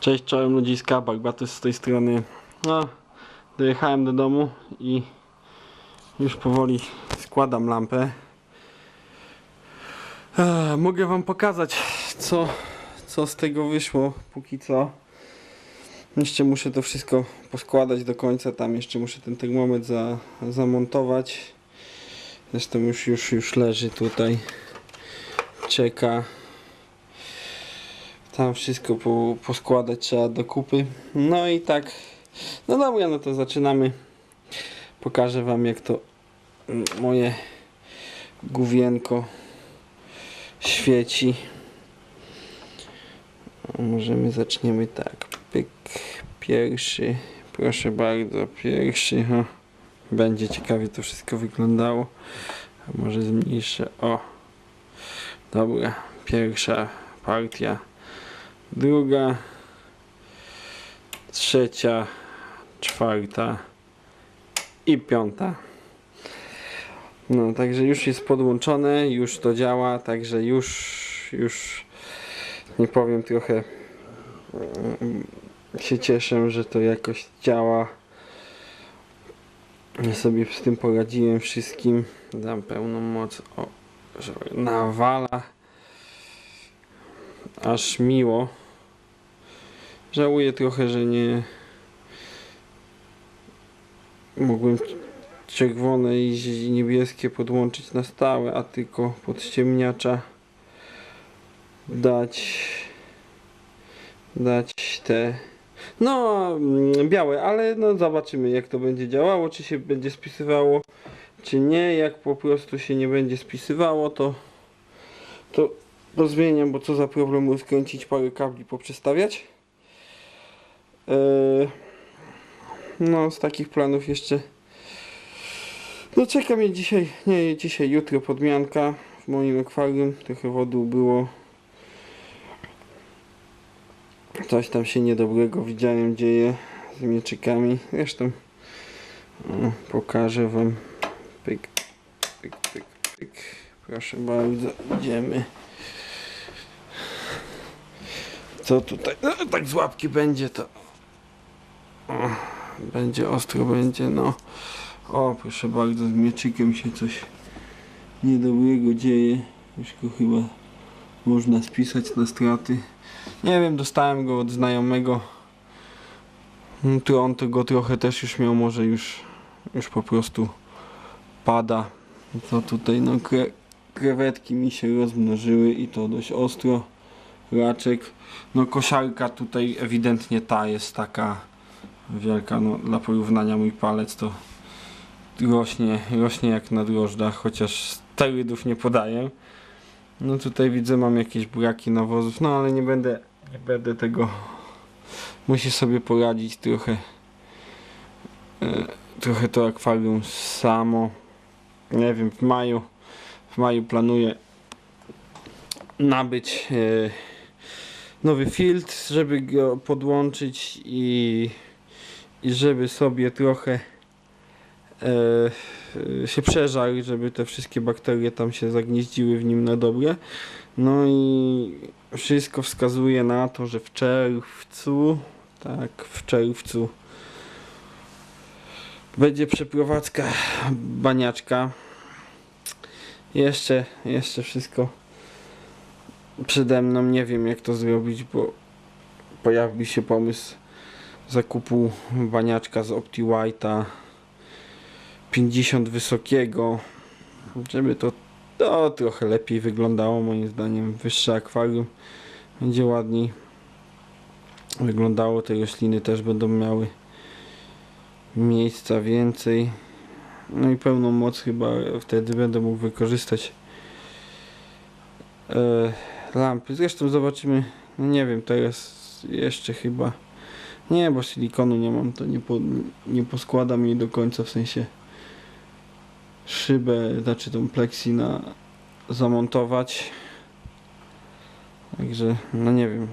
Cześć, czołem ludziska, Barbatus z tej strony. No, dojechałem do domu i już powoli składam lampę. Mogę wam pokazać, co, co z tego wyszło póki co. Jeszcze muszę to wszystko poskładać do końca, tam jeszcze muszę ten termometr za, zamontować. Zresztą już, już, już leży tutaj, czeka. Tam wszystko po, poskładać trzeba do kupy. No i tak. No dobra, no to zaczynamy. Pokażę wam jak to mm, moje główienko świeci. Możemy zaczniemy tak. Pyk. Pierwszy. Proszę bardzo, pierwszy. O. Będzie ciekawie to wszystko wyglądało. Może zmniejszę. O. Dobra. Pierwsza partia druga, trzecia, czwarta i piąta. No, także już jest podłączone, już to działa, także już, już nie powiem trochę mm, się cieszę, że to jakoś działa. Ja sobie z tym poradziłem wszystkim. Dam pełną moc. O, nawala aż miło. Żałuję trochę, że nie mogłem czerwone i niebieskie podłączyć na stałe, a tylko pod ściemniacza dać dać te no mm, białe, ale no zobaczymy jak to będzie działało, czy się będzie spisywało czy nie, jak po prostu się nie będzie spisywało to to to zmieniam, bo co za problem rozkręcić parę kabli, poprzestawiać. Eee, no, z takich planów jeszcze. No, czeka mnie dzisiaj, nie dzisiaj, jutro podmianka w moim akwarium. Trochę wody było. Coś tam się niedobrego widziałem dzieje z mieczykami. Zresztą o, pokażę wam. Pyk, pyk, pyk, pyk. Proszę bardzo, idziemy. Co tutaj? No, tak z łapki będzie to. Będzie ostro, będzie no. O, proszę bardzo, z mieczykiem się coś niedobrego dzieje. Już go chyba można spisać na straty. Nie wiem, dostałem go od znajomego. No, to on tego trochę też już miał, może już, już po prostu pada. Co tutaj, no kre, krewetki mi się rozmnożyły i to dość ostro raczek. No kosiarka tutaj ewidentnie ta jest taka wielka, no dla porównania mój palec to rośnie, rośnie jak na drożdżach, chociaż sterydów nie podaję. No tutaj widzę mam jakieś braki nawozów, no ale nie będę, nie będę tego musi sobie poradzić trochę e, trochę to akwarium samo nie wiem, w maju w maju planuję nabyć e, nowy filtr, żeby go podłączyć i, i żeby sobie trochę e, się przeżarł, żeby te wszystkie bakterie tam się zagnieździły w nim na dobre. No i wszystko wskazuje na to, że w czerwcu, tak, w czerwcu będzie przeprowadzka baniaczka. Jeszcze, jeszcze wszystko przede mną. Nie wiem jak to zrobić, bo pojawił się pomysł zakupu baniaczka z Opti White'a 50 wysokiego, żeby to, to trochę lepiej wyglądało moim zdaniem. Wyższe akwarium będzie ładniej wyglądało. Te rośliny też będą miały miejsca więcej. No i pełną moc chyba wtedy będę mógł wykorzystać. E, lampy. Zresztą zobaczymy. No nie wiem, teraz jeszcze chyba. Nie, bo silikonu nie mam, to nie, po, nie poskładam jej do końca, w sensie szybę, znaczy tą plexi na zamontować. Także, no nie wiem.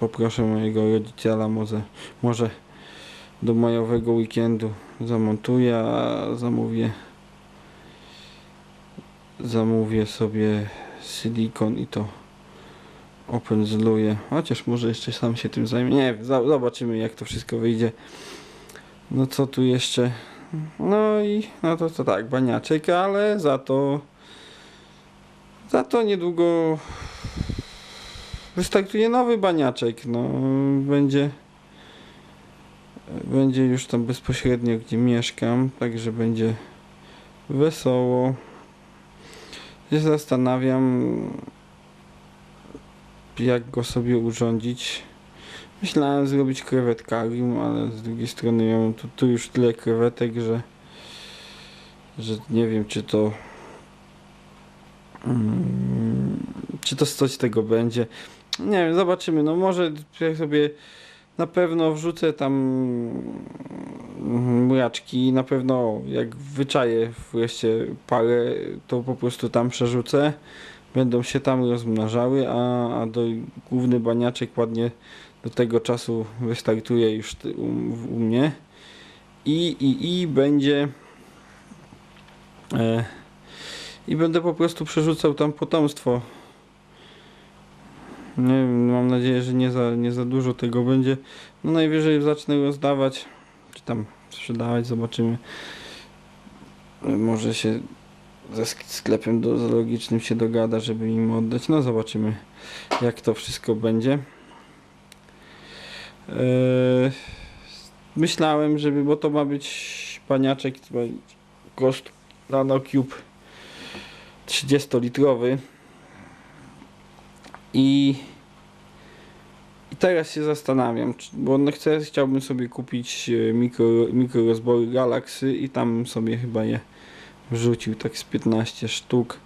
Poproszę mojego rodziciela, może, może do majowego weekendu zamontuję, a zamówię zamówię sobie silikon i to opędzluję. Chociaż może jeszcze sam się tym zajmie. Nie zobaczymy jak to wszystko wyjdzie. No co tu jeszcze? No i no to, to tak, baniaczek, ale za to za to niedługo wystartuje nowy baniaczek. No będzie będzie już tam bezpośrednio gdzie mieszkam, także będzie wesoło. Się zastanawiam jak go sobie urządzić. Myślałem zrobić krewetkarium, ale z drugiej strony ja mam tu, tu już tyle krewetek, że że nie wiem czy to mm, czy to coś tego będzie. Nie wiem, zobaczymy. No może jak sobie na pewno wrzucę tam mm, muraczki, na pewno jak wyczaję wreszcie parę, to po prostu tam przerzucę. Będą się tam rozmnażały, a, a do główny baniaczek ładnie do tego czasu wystartuje już u, u mnie. I, i, i będzie e, i będę po prostu przerzucał tam potomstwo. Nie wiem, mam nadzieję, że nie za, nie za dużo tego będzie. No najwyżej zacznę rozdawać, czy tam sprzedawać, zobaczymy. Może się ze sk- sklepem do, zoologicznym się dogada, żeby im oddać. No zobaczymy, jak to wszystko będzie. Eee, myślałem, żeby, bo to ma być paniaczek, to ma być Ghost Nano Cube 30-litrowy. I, I teraz się zastanawiam, czy, bo no chcę, chciałbym sobie kupić e, mikro, mikro rozbory Galaxy i tam sobie chyba je wrzucił tak z 15 sztuk.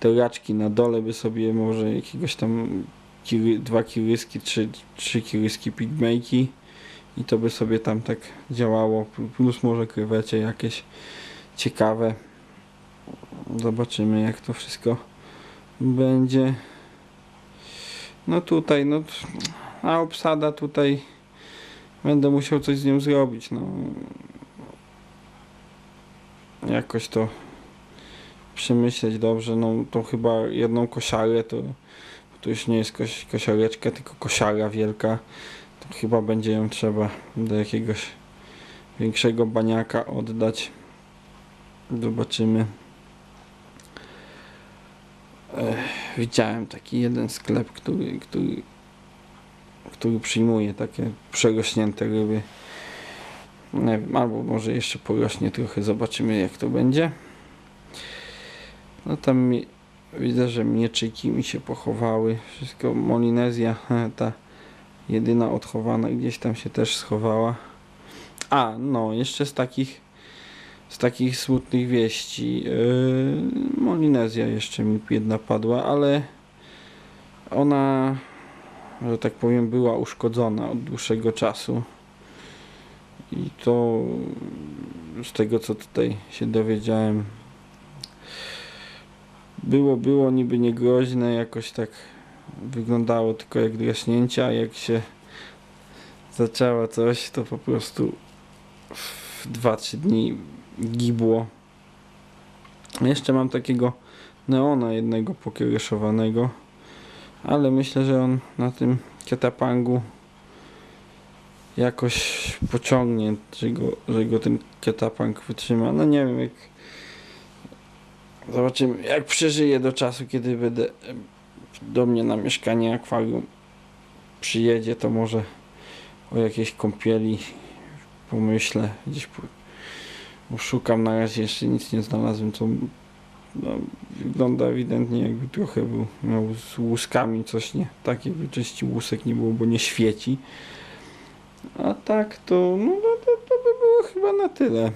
Te raczki na dole by sobie może jakiegoś tam kiry, dwa kiryski, trzy, trzy kiryski pigmejki i to by sobie tam tak działało. Plus może krewecie jakieś ciekawe. Zobaczymy jak to wszystko będzie. No tutaj, no a obsada tutaj będę musiał coś z nią zrobić. No jakoś to przemyśleć dobrze. No to chyba jedną kosiarę to, to już nie jest koś, kosiareczka, tylko kosiara wielka. To chyba będzie ją trzeba do jakiegoś większego baniaka oddać. Zobaczymy. Ech, widziałem taki jeden sklep, który, który, który przyjmuje takie przerośnięte ryby. Nie wiem, albo może jeszcze porośnie trochę, zobaczymy jak to będzie. No tam mi, widzę, że mieczyki mi się pochowały. Wszystko Molinezja, ta jedyna odchowana gdzieś tam się też schowała. A, no, jeszcze z takich z takich smutnych wieści. Yy, Molinezja jeszcze mi jedna padła, ale ona, że tak powiem, była uszkodzona od dłuższego czasu. I to z tego co tutaj się dowiedziałem było, było niby niegroźne, jakoś tak wyglądało tylko jak draśnięcia, jak się zaczęło coś, to po prostu w 2-3 dni gibło. Jeszcze mam takiego neona jednego pokiereszowanego, ale myślę, że on na tym ketapangu jakoś pociągnie, że go, że go ten ketapang wytrzyma. No nie wiem, jak zobaczymy, jak przeżyję do czasu, kiedy będę do mnie na mieszkanie akwarium przyjedzie, to może o jakiejś kąpieli pomyślę, gdzieś po, bo szukam na razie jeszcze nic nie znalazłem, co no, wygląda ewidentnie jakby trochę był, miał z łuskami coś nie, tak jakby części łusek nie było, bo nie świeci. A tak to, no to, to, by było chyba na tyle.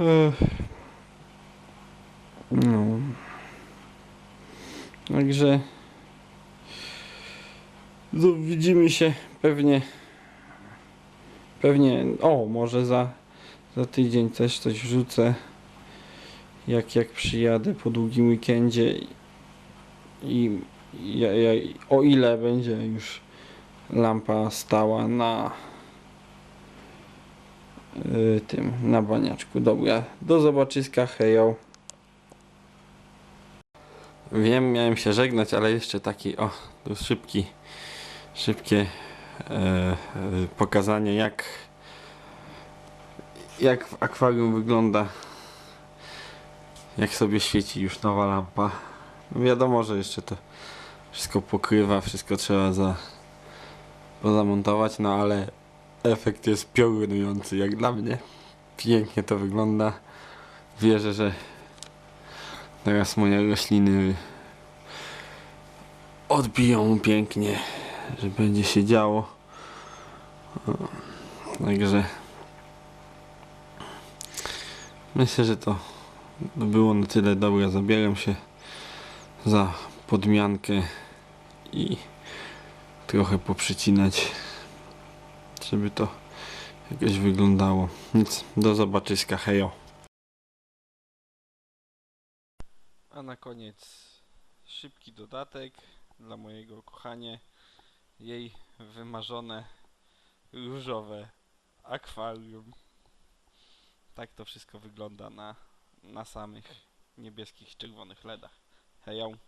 Ech. No. Także no, widzimy się pewnie pewnie o może za za tydzień też coś wrzucę jak jak przyjadę po długim weekendzie i, i ja, ja, o ile będzie już lampa stała na y, tym na baniaczku dobra do zobaczyska hejo Wiem, miałem się żegnać, ale jeszcze taki, o, tu szybki, szybkie e, e, pokazanie, jak, jak w akwarium wygląda, jak sobie świeci już nowa lampa. Wiadomo, że jeszcze to wszystko pokrywa, wszystko trzeba za, pozamontować, no ale efekt jest piorunujący, jak dla mnie. Pięknie to wygląda. Wierzę, że teraz moje rośliny odbiją pięknie, że będzie się działo. Także myślę, że to było na tyle dobre. Zabieram się za podmiankę i trochę poprzycinać, żeby to jakoś wyglądało. Nic, do zobaczyska, hejo. A na koniec szybki dodatek dla mojego kochanie. Jej wymarzone różowe akwarium. Tak to wszystko wygląda na, na samych niebieskich, czerwonych LEDach. Hejo.